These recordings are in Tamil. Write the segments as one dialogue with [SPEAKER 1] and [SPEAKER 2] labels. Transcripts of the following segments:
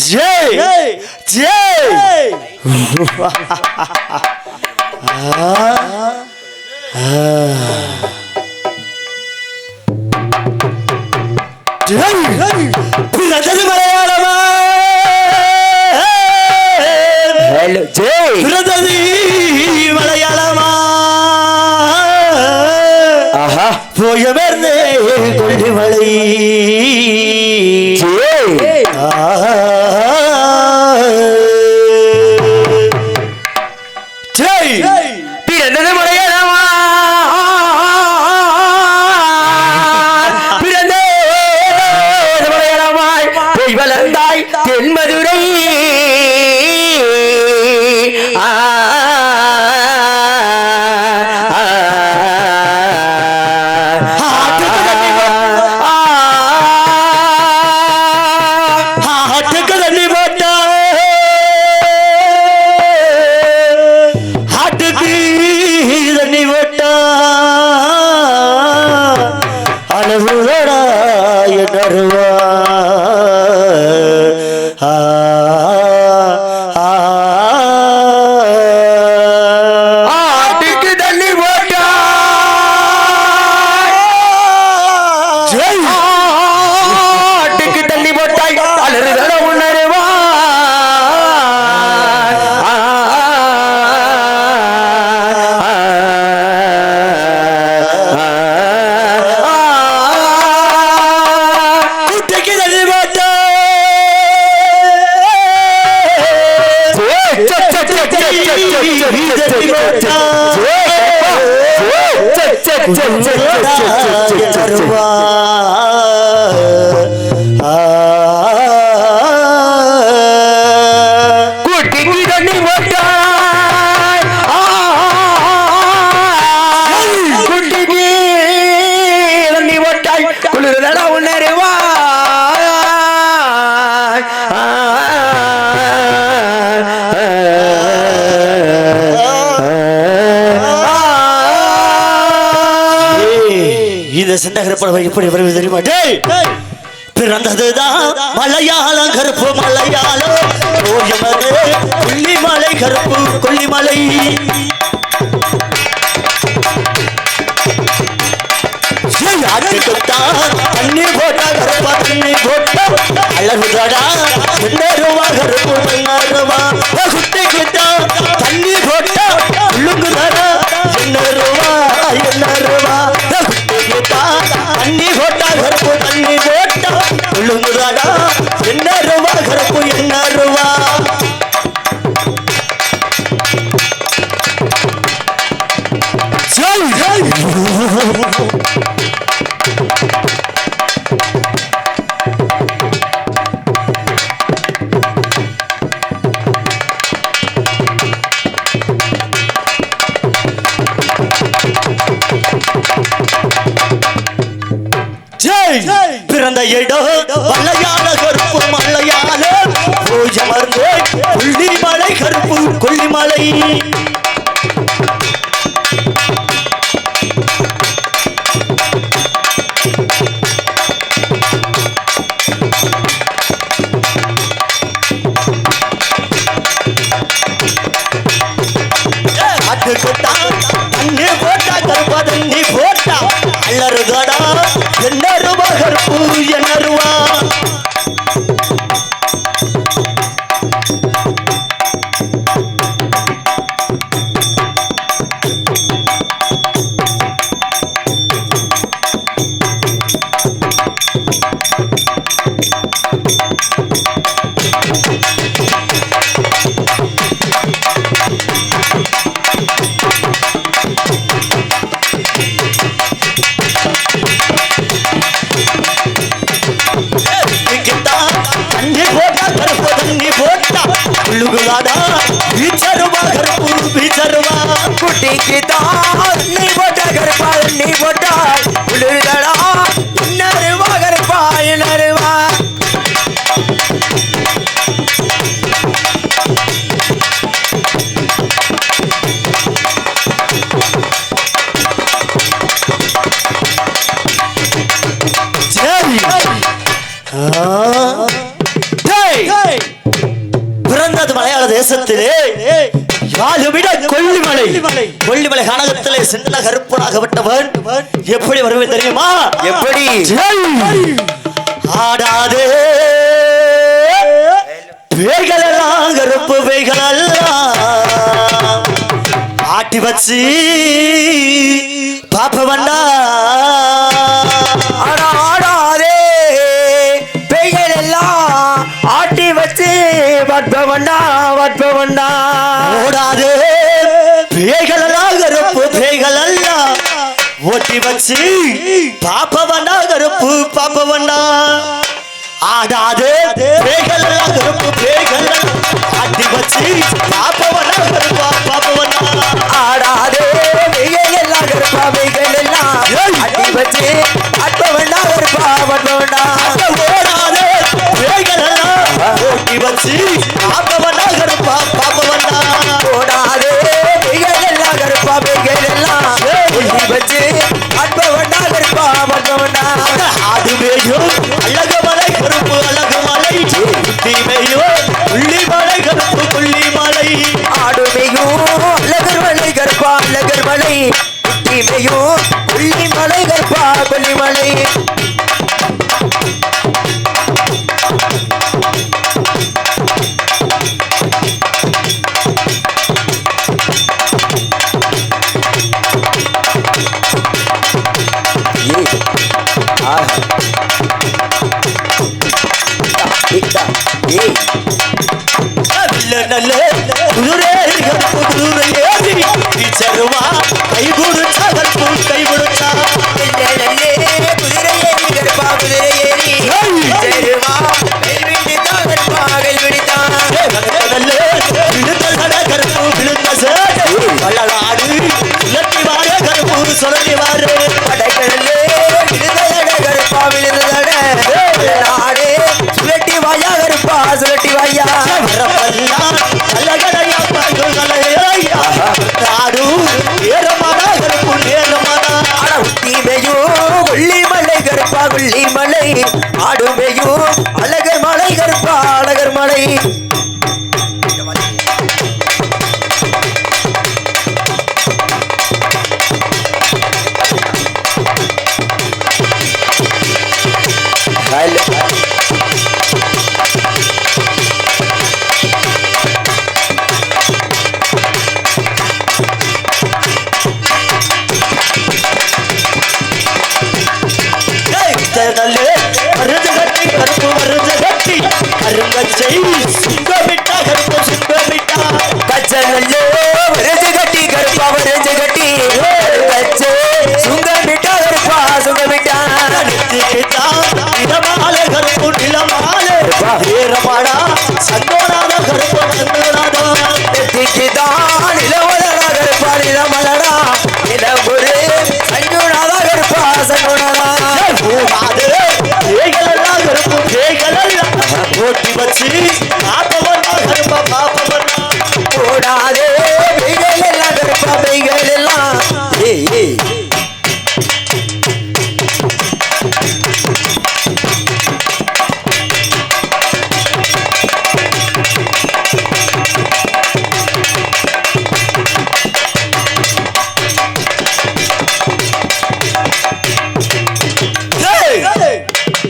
[SPEAKER 1] ஜெய் ஜெய் பிறந்தது மலையாளமா
[SPEAKER 2] ஜெய்
[SPEAKER 1] பிறந்தது
[SPEAKER 2] புயவர்ந்தே
[SPEAKER 1] கொண்டு மலை கருப்பனவர் எப்படி வருவது தெரியுமா? டேய்! பிறந்ததுதான் மலையாளம் கருப்பு மலையாளம். கொல்லிமலை கருப்பு கொல்லிமலை. அந்த இடம் மலையாள கருப்பு மலையாள பூஜை மருந்து கொல்லிமலை கருப்பு கொல்லிமலை கொல்லிமலை கொல்லிமலை கானகத்திலே சின்ன கருப்பனாகப்பட்டவன் எப்படி வருவேன் தெரியுமா?
[SPEAKER 2] எப்படி?
[SPEAKER 1] ஆடாதே. பேய்களெல்லாம் கருப்பு பேய்களெல்லாம். ஆட்டி வச்சு பாப்ப வந்தா
[SPEAKER 2] ஆனா ஆடாதே. பேய்கள் எல்லாம் ஆட்டி வச்சு வட்பவண்டா
[SPEAKER 1] ஓட்டி வச்சு பாப்ப வந்தா கருப்பு பாப்ப வந்தா ஆடாதே பேய்களெல்லாம் கருப்பு பேய்களெல்லாம் ஆட்டி வச்சு பாப்ப வந்தா கருப்பா பாப்ப வந்தா
[SPEAKER 2] ஆடாதே பேய்கள் எல்லாம் கருப்பா பேய்கள் எல்லாம் ஆட்டி வச்சு வட்பவண்டா கருப்பா வட்பவண்டா
[SPEAKER 1] ஓடாதே பேய்களெல்லாம் ஓட்டி வச்சு ஆடுமேயும் அழகு மலை கருப்பு அழகு மலை தீமையும் புள்ளி மலை. கருப்பு புள்ளி மலை
[SPEAKER 2] ஆடுமையும் அழகர் மலை கருப்பா அழகர் மலை. குட்டிமையும் கொல்லி மலை கருப்பா கொல்லி மலை.
[SPEAKER 1] குதிரை குதிரை ஏறி டீச்சருமா கை
[SPEAKER 2] நாடு 80s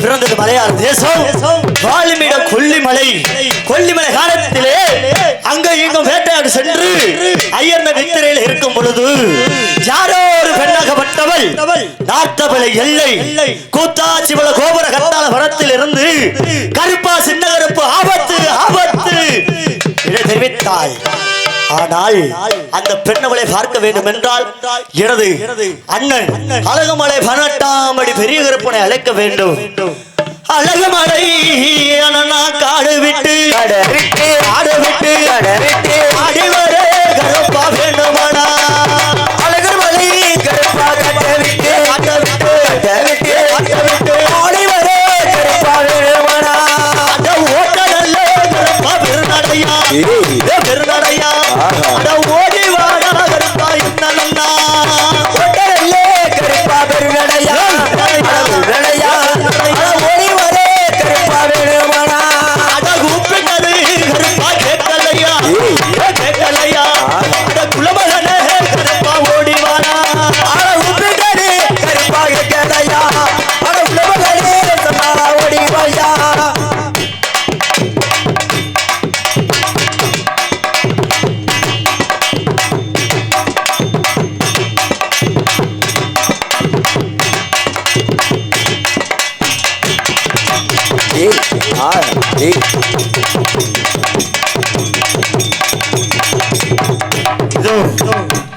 [SPEAKER 1] பிறந்தது மலையாள தேசம். வாலிமிட கொல்லிமலை. கொல்லிமலை. காலத்திலே அங்க இங்கும் வேட்டையாடு சென்று ஐயர்ந்த நித்திரையில் இருக்கும் பொழுது யாரோ ஒரு பெண்ணாகப்பட்டவள் நார்த்தபலை எல்லை கூத்தாச்சிபல கோபுர கத்தால வரத்தில் இருந்து கருப்பா சின்ன கருப்பு ஆபத்து ஆபத்து. இதை தெரிவித்தாள் ஆனால் அந்த பெண்ணவளை பார்க்க வேண்டும் என்றால் எனது அண்ணன் அழகமலை பதினெட்டாம் அடி பெரிய கருப்பனை அழைக்க வேண்டும். அழகுமலை காடு விட்டு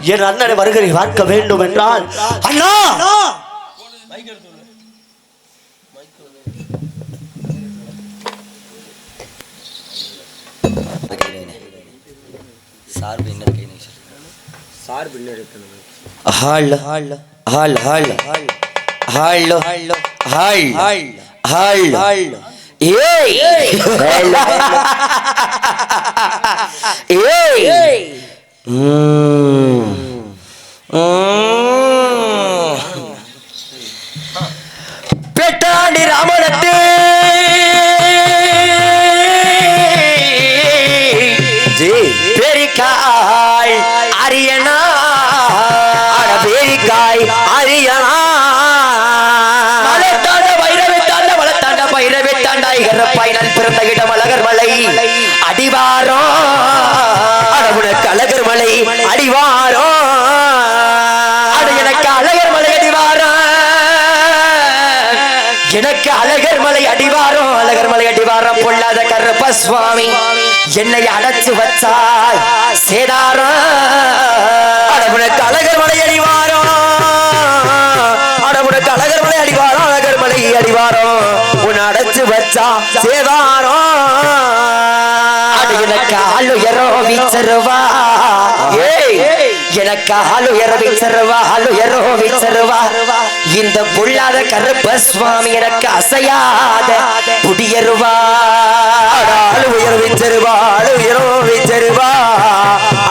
[SPEAKER 1] என் அண்ணனை வருகை பார்க்க வேண்டும் என்றால் அண்ணா!
[SPEAKER 3] சார்பு என்ன கை நீ ஹால் ஹால் ஹால் ஹால் ஹால் ஹால் ஹால் ஹால். ஏய்! ஏய்! 음. 음. எனக்கு அழகர் மலை அடிவாரம் அழகர் மலை அடிவாரம் பொல்லாத கருப்ப சுவாமி. என்னை அடைச்சு வச்சாய் சேதாரம். அடவுனுக்கு அழகர் மலை அடிவாரம். அடவுனுக்கு அழகர் மலை அடிவாரம் அழகர் மலை அடிவாரம். உன் அடைச்சு வச்சா சேதாரம். வீச்சருவா ஏய் எனக்கு ஆளுயர வீச்சருவா ஆளுயரோ வீச்சருவா இந்த பொல்லாத கருப்ப சுவாமி எனக்கு அசையாத புடியருவா. வீச்சருவா வீச்சருவா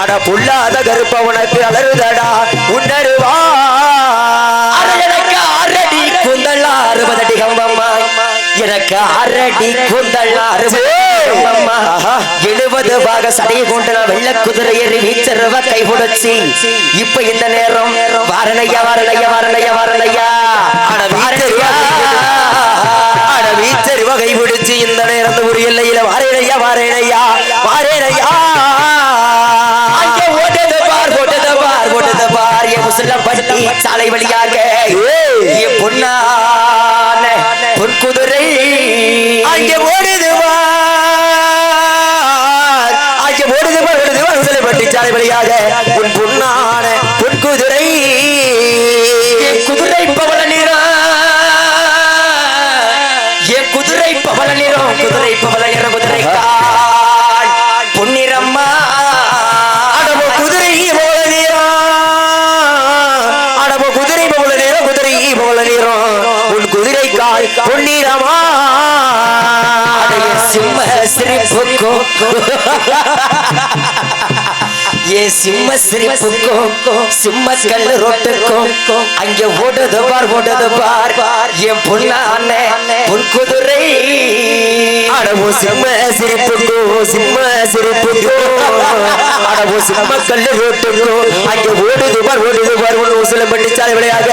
[SPEAKER 3] அட பொல்லாத கருப்ப உனக்கு அலறுதடா உணருவா எனக்கு ஆறடி குந்தல் அறுபதடி கம்பம்மா எனக்கு ஆறடி குந்தல் கம்பம்மா எழுபது பாக சடையை கொண்டு நான் வெள்ள குதிரை ஏறி வீச்சருவ கை புடச்சி. இப்ப இந்த நேரம் வாரணையா வாரணையா வாரணையா வாரணையா வாரணையா பட்டி சாலை வழியாக உன் பொன்னான பொன் குதிரை. என் குதிரை பவள நிறம் என் குதிரை பவள நிறம் குதிரை பவள நிறம் குதிரை கால் பொன்னிறம்மா குதிரை பவள நிறம் அடவோ குதிரை பவள நிறம் குதிரை பவள நிறம் உன் குதிரை கால் பொன்னிறமா சிம்ம சிரிப்புக்கும். ஏ சிம்ம சிரிப்புக்கும் சிம்ம கல்லு ரோட்டுக்கும் அங்கே ஓடுது பார் ஓடுது பார். என் பொண்ணான பொன் குதிரை. அடவோ சிம்ம சிரிப்புக்கும் சிம்ம சிரிப்புக்கும் அடவோ சிம்ம கல்லு ரோட்டுக்கும் அங்க ஓடுது பார் ஓடுது பார். உன் உசலம் பட்டி சாலை விளையாக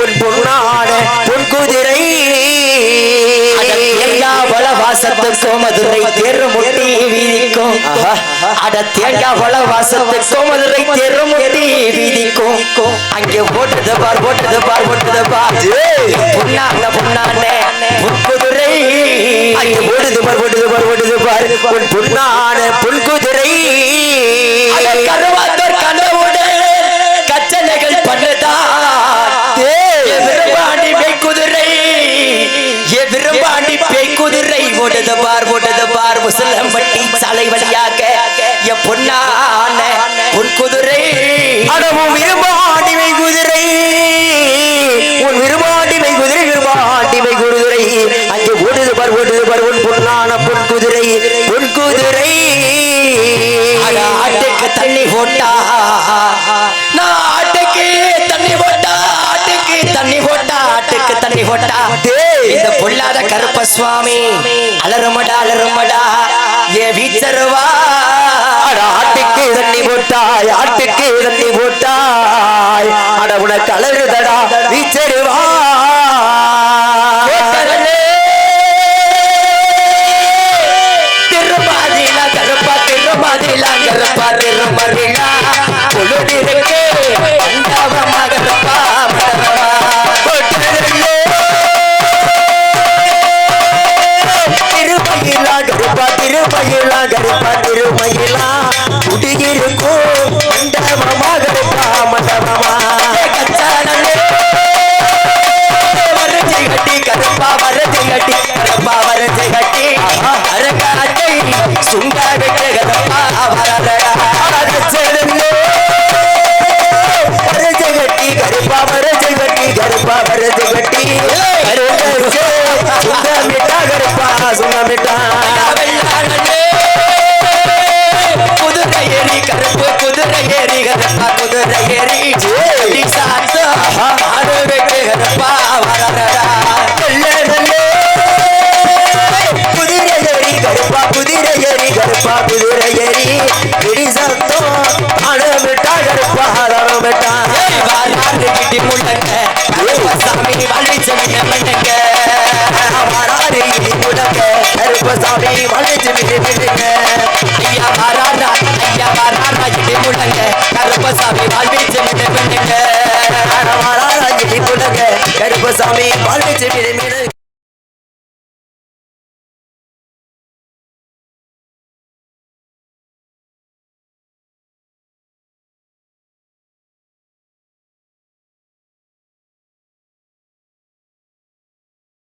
[SPEAKER 3] உன் பொண்ணான பொன் குதிரை. எல்லா வள வாசத்துக்கும் மதுரை தேர்வு முட்டி வீதிக்கும் அட தேங்காய் வள வாசத்துக்கும் மதுரை தேர்வு முட்டி வீதிக்கும். அங்கே ஓட்டுது பார் ஓட்டுது பார் ஓட்டுது பார். புண்ணான புண்ணான புன்குதிரை குதிரை. கருவாந்தர் கனவுடன் கச்சனைகள் குதிரை ஏ விரும்பாண்டி பேய் குதிரை ஓடுது பார் ஓடுது பார் முசலம்பட்டி குதிரை அடவும் விரும்பாண்டி பேய் குதிரை. உன் விரும்பாண்டி பேய் குதிரை விரும்பாண்டி பேய் குதிரை பொன்னான பொன் குதிரை பொன் குதிரை அட ஆட்டுக்கு தண்ணி போட்டா. நான் ஆட்டுக்கு தண்ணி போட்டா ஆட்டுக்கு தண்ணி போட்டா ஆட்டுக்கு தண்ணி போட்டா. இந்த பொல்லாத கருப்ப சுவாமி அலறுமடா அலறுமடா. ஏ வீச்சருவா. ஆட்டுக்கு தண்ணி போட்டாய் ஆட்டுக்கு தண்ணி போட்டாய். அட உனக்கு அலறுதடா வீச்சருவா.
[SPEAKER 2] சாமி வளைச்சு மின்னுங்க ஐயா வாராடா ஐயா வாராடா இடி முழங்க. கருப்பசாமி வளைச்சு மின்னுங்க வாராடா இடி முழங்க. கருப்பசாமி வளைச்சு மின்னுங்க